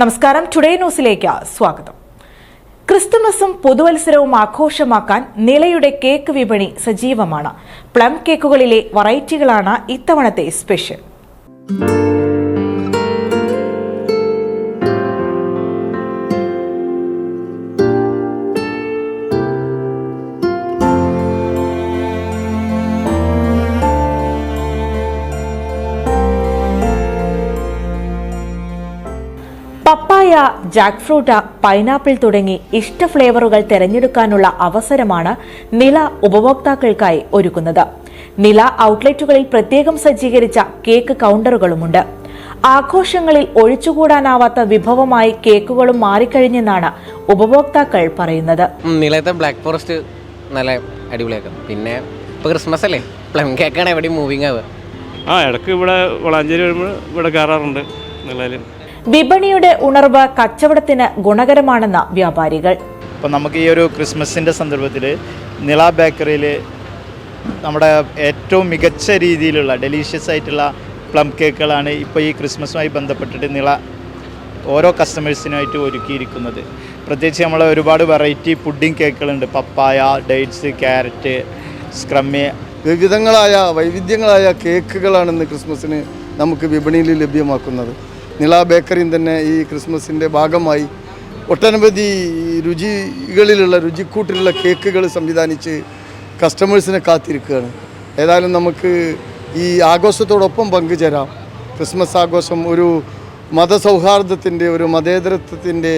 നമസ്കാരം. ടുഡേ ന്യൂസിലേക്ക് സ്വാഗതം. ക്രിസ്തുമസും പുതുവത്സരവും ആഘോഷമാക്കാൻ നിലയുടെ കേക്ക് വിപണി സജീവമാണ്. പ്ലം കേക്കുകളിലെ വെറൈറ്റികളാണ് ഇത്തവണത്തെ special. Papaya jack fruit pineapple തുടങ്ങി ഇഷ്ട ഫ്ലേവറുകൾ തിരഞ്ഞെടുക്കാനുള്ള അവസരമാണ് നില ഉപഭോക്താക്കൾക്കായി ഒരുക്കുന്നത്. നില ഔട്ട്ലെറ്റുകളിൽ പ്രത്യേകം സജ്ജീകരിച്ച കേക്ക് കൗണ്ടറുകളുമുണ്ട്. ആഘോഷങ്ങളിൽ ഒഴിച്ചുകൂടാനാവാത്ത വിഭവമായി കേക്കുകളും മാറിക്കഴിഞ്ഞെന്നാണ് ഉപഭോക്താക്കൾ പറയുന്നത്. നിലത്തെ ബ്ലാക്ക് ഫോറസ്റ്റ് നല്ല അടിപൊളിയാക്കും. പിന്നെ ഇപ്പോൾ ക്രിസ്മസ് അല്ലേ? പ്ലം കേക്കാണ് എവിടെയും മൂവിങ് ആവുക. ആ ഇടയ്ക്ക് ഇവിടെ വളാഞ്ചേരി വരുമ്പോൾ ഇവിടെ കയറാറുണ്ട് നിലയിൽ വിപണിയുടെ ഉണർവ് കച്ചവടത്തിന് ഗുണകരമാണെന്ന വ്യാപാരികൾ. ഇപ്പം നമുക്ക് ഈ ഒരു ക്രിസ്മസിന്റെ സന്ദർഭത്തിൽ നിള ബേക്കറിയിൽ നമ്മുടെ ഏറ്റവും മികച്ച രീതിയിലുള്ള ഡെലീഷ്യസ് ആയിട്ടുള്ള പ്ലം കേക്കുകളാണ് ഇപ്പോൾ ഈ ക്രിസ്മസുമായി ബന്ധപ്പെട്ടിട്ട് നിള ഓരോ കസ്റ്റമേഴ്സിനുമായിട്ട് ഒരുക്കിയിരിക്കുന്നത്. പ്രത്യേകിച്ച് നമ്മൾ ഒരുപാട് വെറൈറ്റി പുഡിംഗ് കേക്കുകളുണ്ട്. പപ്പായ ഡേറ്റ്സ് ക്യാരറ്റ് സ്ക്രമ്മി. വിവിധങ്ങളായ വൈവിധ്യങ്ങളായ കേക്കുകളാണ് ഇന്ന് ക്രിസ്മസിന് നമുക്ക് വിപണിയിൽ ലഭ്യമാക്കുന്നത്. നിള ബേക്കറിയും തന്നെ ഈ ക്രിസ്മസിന്റെ ഭാഗമായി ഒട്ടനവധി രുചികളിലുള്ള രുചിക്കൂട്ടിലുള്ള കേക്കുകൾ സംവിധാനിച്ച് കസ്റ്റമേഴ്സിനെ കാത്തിരിക്കുകയാണ്. ഏതായാലും നമുക്ക് ഈ ആഘോഷത്തോടൊപ്പം പങ്കുചേരാം. ക്രിസ്മസ് ആഘോഷം ഒരു മതസൗഹാർദ്ദത്തിന്റെ ഒരു മതേതരത്വത്തിന്റെ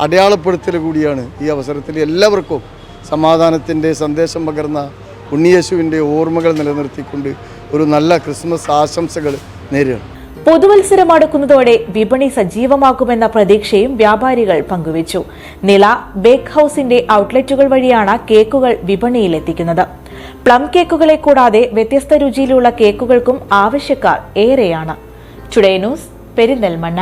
അടയാളപ്പെടുത്തൽ കൂടിയാണ് ഈ അവസരത്തിൽ എല്ലാവർക്കും സമാധാനത്തിന്റെ സന്ദേശം പകർന്ന ഉണ്ണിയേശുവിന്റെ ഓർമ്മകൾ നിലനിർത്തിക്കൊണ്ട് ഒരു നല്ല ക്രിസ്മസ് ആശംസകൾ നേരുകയാണ്. പുതുവത്സരം അടുക്കുന്നതോടെ വിപണി സജീവമാകുമെന്ന പ്രതീക്ഷയും വ്യാപാരികൾ പങ്കുവച്ചു. നില ബേക്ക് ഹൌസിന്റെ ഔട്ട്ലെറ്റുകൾ വഴിയാണ് കേക്കുകൾ വിപണിയിലെത്തിക്കുന്നത് പ്ലം കേക്കുകളെ കൂടാതെ വ്യത്യസ്ത രുചിയിലുള്ള കേക്കുകൾക്കും ആവശ്യക്കാർ ഏറെയാണ്. Today news Perinthalmanna.